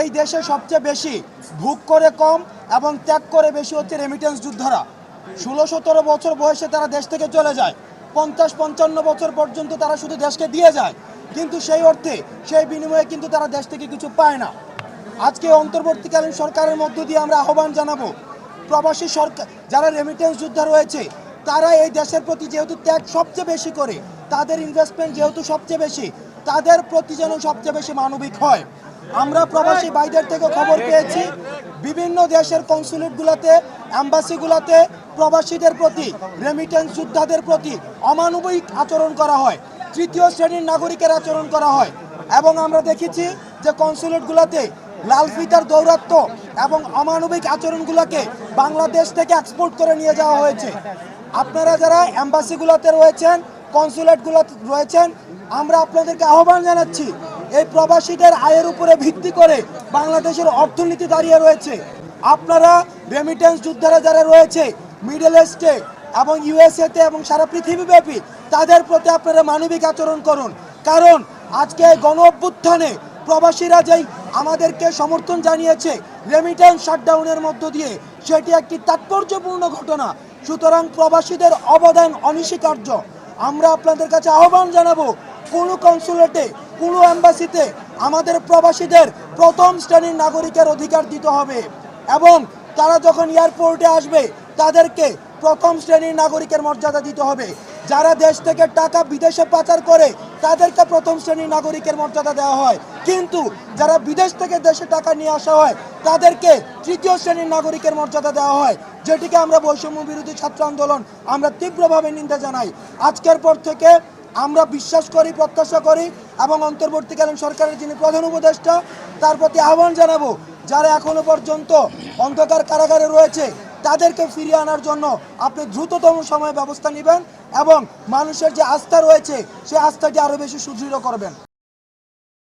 এই দেশে সবচেয়ে বেশি ভোগ করে কম এবং ত্যাগ করে বেশি হচ্ছে রেমিটেন্স যোদ্ধারা। ষোলো সতেরো বছর বয়সে তারা দেশ থেকে চলে যায়। পঞ্চাশ পঞ্চান্ন বছর পর্যন্ত তারা শুধু দেশকে দিয়ে যায়। কিন্তু সেই অর্থে, সেই বিনিময়ে কিন্তু তারা দেশ থেকে কিছু পায় না। আজকে অন্তর্বর্তীকালীন সরকারের মধ্য দিয়ে আমরা আহ্বান জানাব, প্রবাসী সরকার, যারা রেমিটেন্স যোদ্ধা রয়েছে তারা এই দেশের প্রতি যেহেতু ত্যাগ সবচেয়ে বেশি করে তাদের ইনভেস্টমেন্ট যেহেতু সবচেয়ে বেশি, তাদের প্রতি যেন সবচেয়ে বেশি মানবিক হয়। আমরা প্রবাসী ভাইদের থেকে খবর পেয়েছি, বিভিন্ন দেশের কনসুলেটগুলোতে অ্যাম্বাসিগুলোতে প্রবাসীদের প্রতি রেমিটেন্স যোদ্ধাদের প্রতি অমানবিক আচরণ করা হয়, তৃতীয় শ্রেণির নাগরিকের আচরণ করা হয় এবং আমরা দেখেছি যে কনসুলেটগুলোতে লাল ফিতার দৌরাত্ম এবং অমানবিক আচরণগুলোকে বাংলাদেশ থেকে এক্সপোর্ট করে নিয়ে যাওয়া হয়েছে। আপনারা যারা অ্যাম্বাসিগুলোতে রয়েছেন কনসুলেটগুলো রয়েছেন, আমরা আপনাদেরকে আহ্বান জানাচ্ছি, এই প্রবাসীদের আয়ের উপরে ভিত্তি করে বাংলাদেশের অর্থনীতি দাঁড়িয়ে রয়েছে। আপনারা রেমিটেন্স যোদ্ধারা যারা রয়েছে মিডল ইস্টে এবং ইউএসএতে এবং সারা পৃথিবীব্যাপী, তাদের প্রতি আপনারা মানবিক আচরণ করুন। কারণ আজকে গণ অভ্যুত্থানে প্রবাসীরা যেই আমাদেরকে সমর্থন জানিয়েছে রেমিটেন্স শাটডাউনের মধ্য দিয়ে, সেটি একটি তাৎপর্যপূর্ণ ঘটনা। সুতরাং প্রবাসীদের অবদান অনস্বীকার্য। আমরা আপনাদের কাছে আহ্বান জানাব, কোনো কনসুলেটে, কোনো অ্যাম্বাসিতে আমাদের প্রবাসীদের প্রথম শ্রেণির নাগরিকের অধিকার দিতে হবে এবং তারা যখন এয়ারপোর্টে আসবে, তাদেরকে প্রথম শ্রেণির নাগরিকের মর্যাদা দিতে হবে। যারা দেশ থেকে টাকা বিদেশে পাচার করে, তাদেরকে প্রথম শ্রেণির নাগরিকের মর্যাদা দেওয়া হয়। কিন্তু যারা বিদেশ থেকে দেশে টাকা নিয়ে আসা হয়, তাদেরকে তৃতীয় শ্রেণির নাগরিকের মর্যাদা দেওয়া হয়, যেটিকে আমরা বৈষম্য বিরোধী ছাত্র আন্দোলন আমরা তীব্রভাবে নিন্দা জানাই। আজকের পর থেকে আমরা বিশ্বাস করি, প্রত্যাশা করি এবং অন্তর্বর্তীকালীন সরকারের যিনি প্রধান উপদেষ্টা, তার প্রতি আহ্বান জানাব, যারা এখনও পর্যন্ত অন্ধকার কারাগারে রয়েছে, তাদেরকে ফিরিয়ে আনার জন্য আপনি দ্রুততম সময়ে ব্যবস্থা নেবেন এবং মানুষের যে আস্থা রয়েছে সেই আস্থাটি আরও বেশি সুদৃঢ় করবেন।